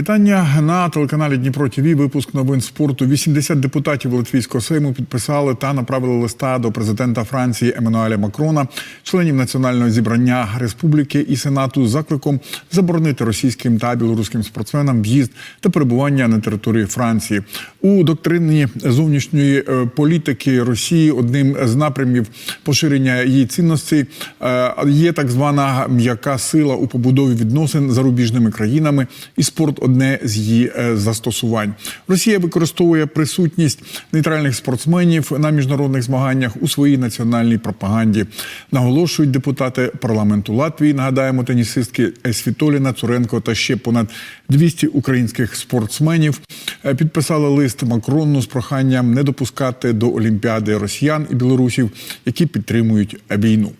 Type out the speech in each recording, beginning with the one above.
вітання на телеканалі Дніпро ТВ. Випуск новин спорту. 80 депутатів Латвійського сейму підписали та направили листа до президента Франції Еммануеля Макрона, членів національного зібрання республіки і сенату з закликом заборонити російським та білоруським спортсменам в'їзд та перебування на території Франції у доктрині зовнішньої е, політики Росії. Одним з напрямів поширення її цінностей є так звана м'яка сила у побудові відносин з зарубіжними країнами, і спорт одне з її е, застосувань. Росія використовує присутність нейтральних спортсменів на міжнародних змаганнях у своїй національній пропаганді. Наголошують депутати парламенту Латвії. Нагадаємо, тенісистки Світоліна, Цуренко та ще понад 200 українських спортсменів е, підписали лист Макрону з проханням не допускати до Олімпіади росіян і білорусів, які підтримують війну.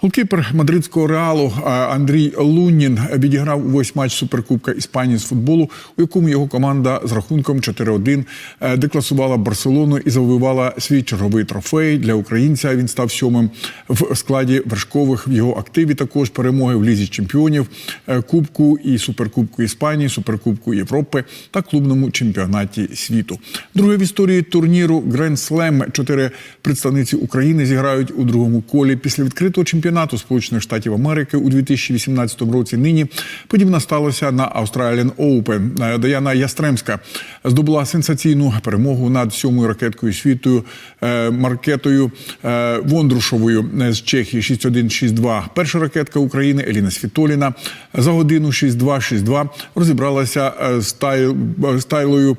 Голкіпер мадридського реалу е, Андрій Лунін відіграв увесь матч суперкубка Іспанії з футболу, у якому його команда з рахунком 4-1 е, декласувала Барселону і завоювала свій черговий трофей для українця. Він став сьомим в складі вершкових в його активі. Також перемоги в лізі чемпіонів, е, Кубку і суперкубку Іспанії, суперкубку Європи та клубному чемпіонаті світу. Друге в історії турніру Grand Slam чотири представниці України зіграють у другому колі після відкритого чемпіонату Сполучених Штатів Америки у 2018 році. Нині подібне сталося на Australian Open. Е, Даяна Ястремська здобула сенсаційну перемогу над сьомою ракеткою світу е, Маркетою е, Вондрушовою з Чехії 6-1-6-2. Перша ракетка України Еліна Світоліна за годину 6-2-6-2 розібралася з Тай- з Тайлою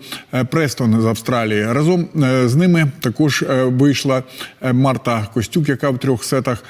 Престон з Австралії. Разом з ними також вийшла Марта Костюк, яка в трьох сетах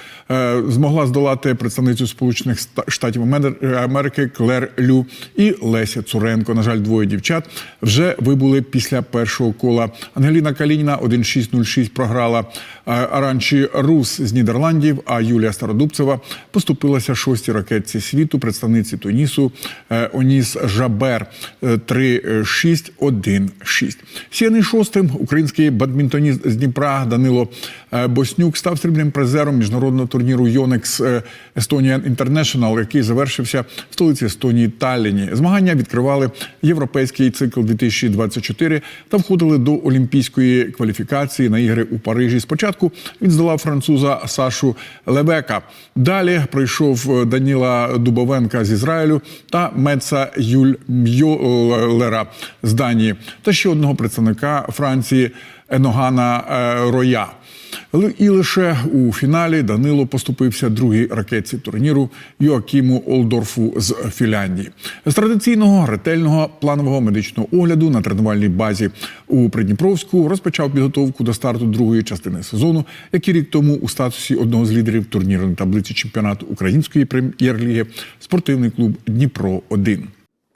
змогла здолати представницю Сполучених Штатів Амер- Америки Клер Лю і Леся Цуренко. На жаль, двоє дівчат вже вибули після першого кола. Ангеліна Калініна 1-6-0-6 програла е, Аранчі Рус з Нідерландів, а Юлія Стародубцева поступилася шостій ракетці світу, представниці Тунісу е, Оніс Жабер е, 3-6-1-6. Сіяний шостим український бадмінтоніст з Дніпра Данило е, Боснюк став срібним призером міжнародного турніру Йонекс е, Estonian International, який завершився в столиці Естонії Талліні. Змагання відкривали європейський цикл 2024 та входили до олімпійської кваліфікації на ігри у Парижі. Спочатку він здолав француза Сашу Лебека. Далі прийшов е, Даніла Дубовенка з Ізраїлю та Меца Юль Мьолера з Данії та ще одного представника Франції Еногана е, Роя. І лише у фіналі Данило поступився другій ракетці турніру Йоакіму Олдорфу з Фінляндії. З традиційного ретельного планового медичного огляду на тренувальній базі у Придніпровську розпочав підготовку до старту другої частини сезону, який рік тому у статусі одного з лідерів турнірної таблиці чемпіонату української прем'єр-ліги спортивний клуб Дніпро 1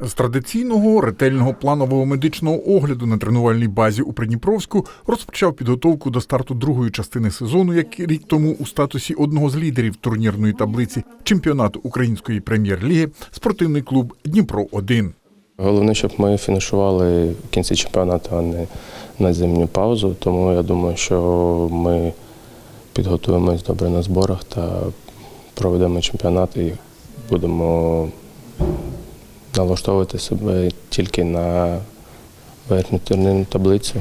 з традиційного ретельного планового медичного огляду на тренувальній базі у Придніпровську розпочав підготовку до старту другої частини сезону, як рік тому у статусі одного з лідерів турнірної таблиці чемпіонату української прем'єр-ліги спортивний клуб Дніпро 1 Головне, щоб ми фінішували в кінці чемпіонату, а не на зимню паузу. Тому я думаю, що ми підготуємось добре на зборах та проведемо чемпіонат і будемо налаштовувати себе тільки на верхню турнірну таблицю.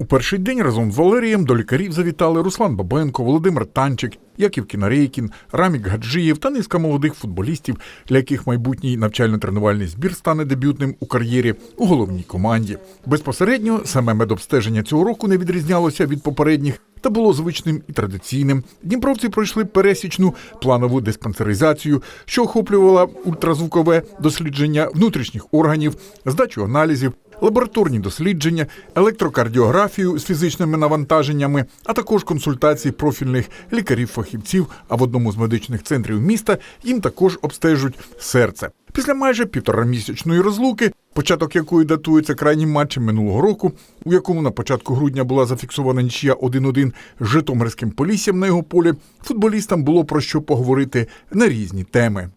У перший день разом з Валерієм до лікарів завітали Руслан Бабенко, Володимир Танчик, Яків Кінарейкін, Рамік Гаджиєв та низка молодих футболістів, для яких майбутній навчально-тренувальний збір стане дебютним у кар'єрі у головній команді. Безпосередньо саме медобстеження цього року не відрізнялося від попередніх та було звичним і традиційним. Дніпровці пройшли пересічну планову диспансеризацію, що охоплювала ультразвукове дослідження внутрішніх органів, здачу аналізів, лабораторні дослідження, електрокардіографію з фізичними навантаженнями, а також консультації профільних лікарів-фахівців. А в одному з медичних центрів міста їм також обстежують серце. Після майже півторамісячної розлуки, початок якої датується крайнім матчем минулого року, у якому на початку грудня була зафіксована нічия 1-1 з Житомирським поліссям на його полі, футболістам було про що поговорити на різні теми.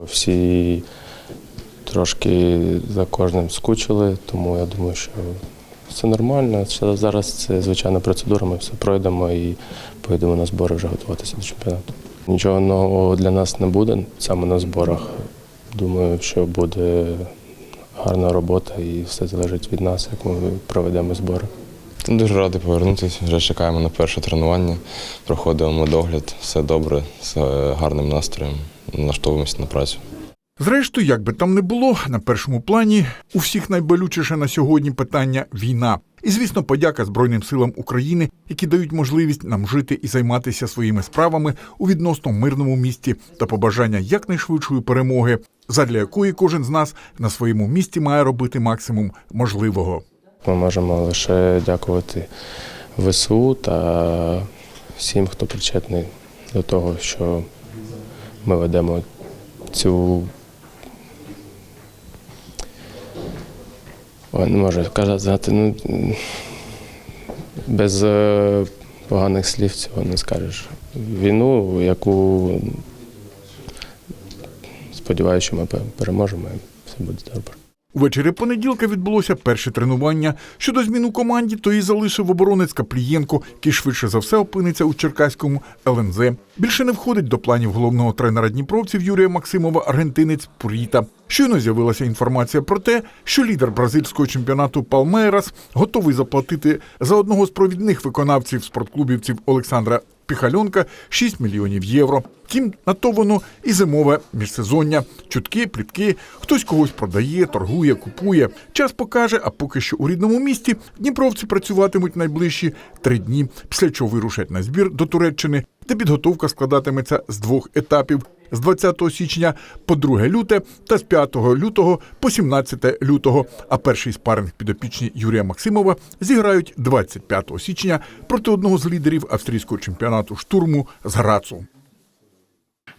Всі трошки за кожним скучили, тому я думаю, що все нормально. Зараз це звичайна процедура, ми все пройдемо і поїдемо на збори вже готуватися до чемпіонату. Нічого нового для нас не буде саме на зборах. Думаю, що буде гарна робота і все залежить від нас, як ми проведемо збори. Дуже радий повернутися. Вже чекаємо на перше тренування. Проходимо догляд, все добре, з е, гарним настроєм. Налаштовуємося на працю. Зрештою, як би там не було, на першому плані у всіх найболючіше на сьогодні питання війна. І, звісно, подяка Збройним силам України, які дають можливість нам жити і займатися своїми справами у відносно мирному місті та побажання якнайшвидшої перемоги, задля якої кожен з нас на своєму місці має робити максимум можливого. Ми можемо лише дякувати ВСУ та всім, хто причетний до того, що ми ведемо цю. Ой, не можу казати, ну без е, поганих слів цього не скажеш. Війну, яку сподіваюся, що ми переможемо і все буде добре. Увечері понеділка відбулося перше тренування. Щодо змін у команді, то її залишив оборонець Каплієнко, який швидше за все опиниться у Черкаському ЛНЗ. Більше не входить до планів головного тренера дніпровців Юрія Максимова аргентинець Пуріта. Щойно з'явилася інформація про те, що лідер бразильського чемпіонату Палмейрас готовий заплатити за одного з провідних виконавців спортклубівців Олександра Піхальонка 6 мільйонів євро. Втім, на то воно і зимове міжсезоння. Чутки, плітки, хтось когось продає, торгує, купує. Час покаже, а поки що у рідному місті дніпровці працюватимуть найближчі три дні, після чого вирушать на збір до Туреччини, де підготовка складатиметься з двох етапів. З 20 січня по 2 люте та з 5 лютого по 17 лютого. А перший спаринг підопічні Юрія Максимова зіграють 25 січня проти одного з лідерів австрійського чемпіонату штурму з Грацу.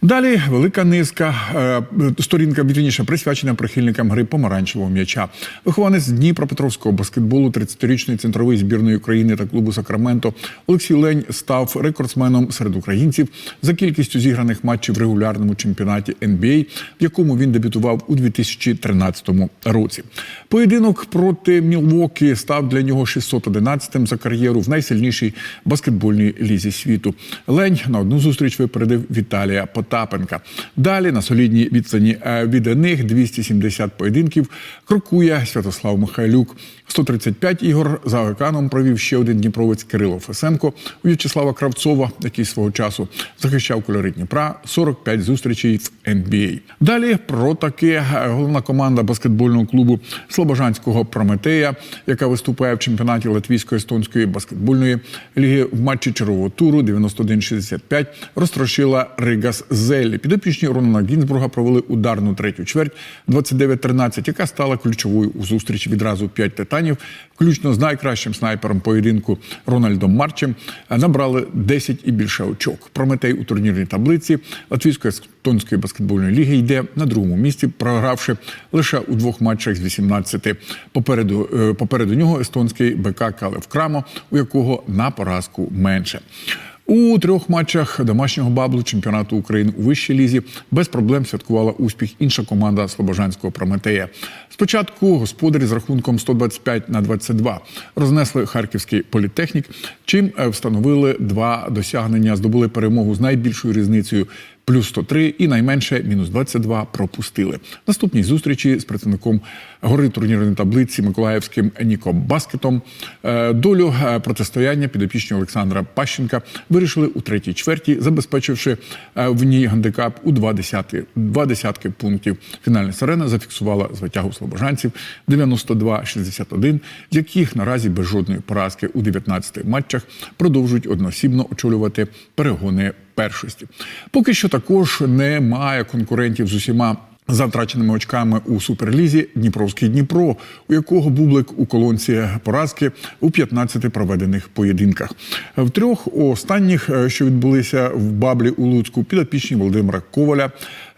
Далі велика низка е, сторінка вірніше присвячена прихильникам гри помаранчевого м'яча. Вихованець Дніпропетровського баскетболу, 30-річний центровий збірної України та клубу Сакраменто Олексій Лень став рекордсменом серед українців за кількістю зіграних матчів в регулярному чемпіонаті NBA, в якому він дебютував у 2013 році. Поєдинок проти Мілвокі став для нього 611-м за кар'єру в найсильнішій баскетбольній лізі світу. Лень на одну зустріч випередив Віталія Потапенка. Далі на солідній відстані е, від них 270 поєдинків крокує Святослав Михайлюк. 135 ігор за океаном провів ще один дніпровець Кирило Фесенко у В'ячеслава Кравцова, який свого часу захищав кольори Дніпра, 45 зустрічей в NBA. Далі про таке головна команда баскетбольного клубу Слобожанського Прометея, яка виступає в чемпіонаті Латвійсько-естонської баскетбольної ліги в матчі чергового туру 91-65 розтрощила Ригас Зелі. Підопічні Ронана Гінзбурга провели ударну третю чверть 29-13, яка стала ключовою у зустрічі відразу п'ять титанів, включно з найкращим снайпером поєдинку Рональдом Марчем, набрали 10 і більше очок. Прометей у турнірній таблиці Латвійської естонської баскетбольної ліги йде на другому місці, програвши лише у двох матчах з 18. Попереду, е, попереду нього естонський БК Калев Крамо, у якого на поразку менше. У трьох матчах домашнього баблу чемпіонату України у вищій лізі без проблем святкувала успіх інша команда Слобожанського Прометея. Спочатку господарі з рахунком 125 на 22 рознесли харківський політехнік, чим е, встановили два досягнення, здобули перемогу з найбільшою різницею. Плюс 103 і найменше мінус 22 пропустили. Наступній зустрічі з представником гори турнірної таблиці Миколаївським Ніко Баскетом е, долю е, протистояння підопічні Олександра Пащенка вирішили у третій чверті, забезпечивши е, в ній гандикап у два десятки, два десятки пунктів. Фінальна сирена зафіксувала звитягу слобожанців 92-61, з яких наразі без жодної поразки у 19 матчах продовжують одноосібно очолювати перегони першості. Поки що також немає конкурентів з усіма. За втраченими очками у суперлізі Дніпровський Дніпро, у якого бублик у колонці поразки у 15 проведених поєдинках. В трьох останніх, е, що відбулися в Баблі у Луцьку, підопічні Володимира Коваля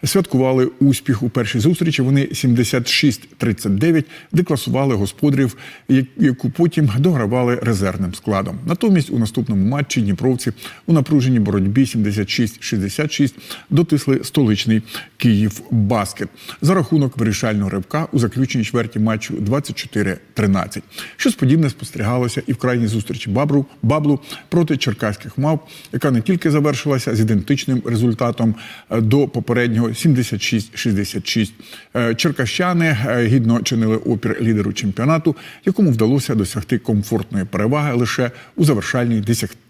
святкували успіх у першій зустрічі. Вони 76-39 декласували господарів, яку потім догравали резервним складом. Натомість у наступному матчі Дніпровці у напруженій боротьбі 76-66 дотисли столичний Київ Баскет за рахунок вирішального ривка у заключній чверті матчу 24-13. Щось подібне спостерігалося і в крайній зустрічі Бабру Баблу проти черкаських мав, яка не тільки завершилася з ідентичним результатом е, до попереднього 76-66. Е, Черкащани е, гідно чинили опір лідеру чемпіонату, якому вдалося досягти комфортної переваги лише у завершальній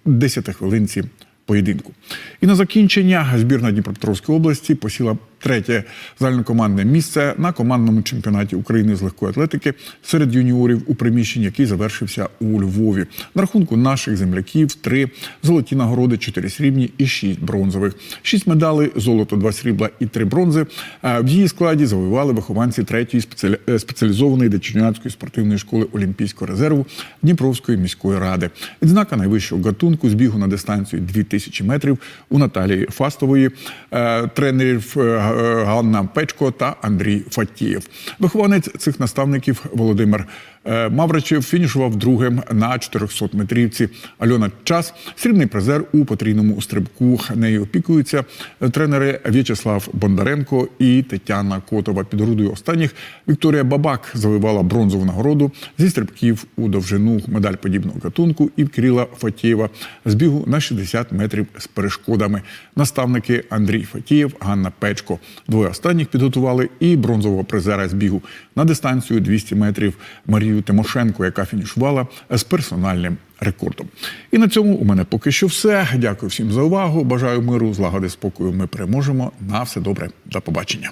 10 хвилинці поєдинку. І на закінчення збірна Дніпропетровської області посіла третє загальнокомандне місце на командному чемпіонаті України з легкої атлетики серед юніорів у приміщенні, який завершився у Львові. На рахунку наших земляків три золоті нагороди, чотири срібні і шість бронзових. Шість медалей, золото, два срібла і три бронзи. Е, В її складі завоювали вихованці третьої е, спеціалізованої дитячо-юнацької спортивної школи Олімпійського резерву Дніпровської міської ради. Відзнака найвищого гатунку з бігу на дистанцію 2000 метрів у Наталії Фастової, е, тренерів е, Ганна Печко та Андрій Фатієв. Вихованець цих наставників Володимир е, Мавричев фінішував другим на 400 метрівці. Альона Час срібний призер у потрійному стрибку. Нею опікуються тренери В'ячеслав Бондаренко і Тетяна Котова. Під грудою останніх Вікторія Бабак завоювала бронзову нагороду зі стрибків у довжину медаль подібного гатунку і Кирила Фатієва з бігу на 60 метрів з перешкодами. Наставники Андрій Фатієв, Ганна Печко. Двоє останніх підготували і бронзового призера з бігу на дистанцію 200 метрів Марію Тимошенко, яка фінішувала з персональним рекордом. І на цьому у мене поки що все. Дякую всім за увагу. Бажаю миру, злагоди, спокою. Ми переможемо. На все добре. До побачення.